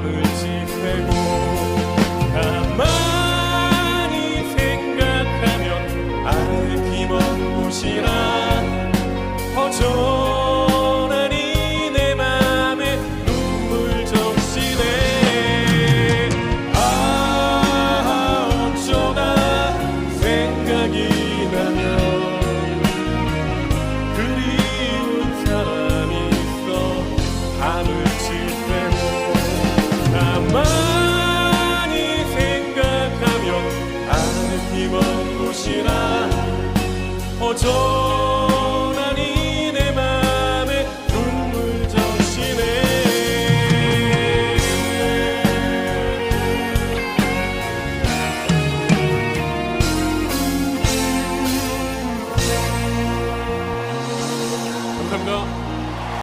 밤을 지새고 많이 생각하며 아는 힘은 곳이라 어저 감사합니다.